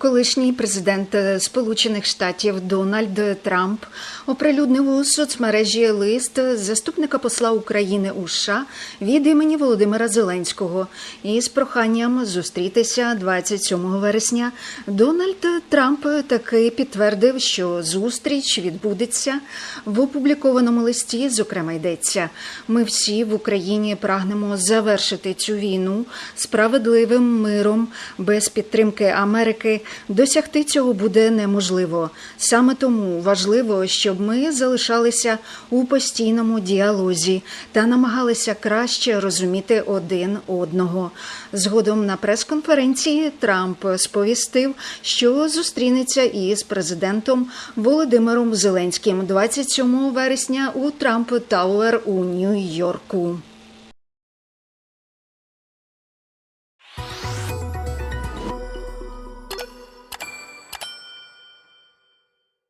Колишній президент е, Сполучених Штатів Дональд Трамп оприлюднив у соцмережі лист заступника посла України у США від імені Володимира Зеленського із проханням зустрітися 27 вересня. Дональд Трамп таки підтвердив, що зустріч відбудеться в опублікованому листі. Зокрема, йдеться: ми всі в Україні прагнемо завершити цю війну справедливим миром без підтримки Америки. Досягти цього буде неможливо. Саме тому важливо, щоб ми залишалися у постійному діалозі та намагалися краще розуміти один одного. Згодом на прес-конференції Трамп сповістив, що зустрінеться із президентом Володимиром Зеленським 27 вересня у Трамп Тауер у Нью-Йорку.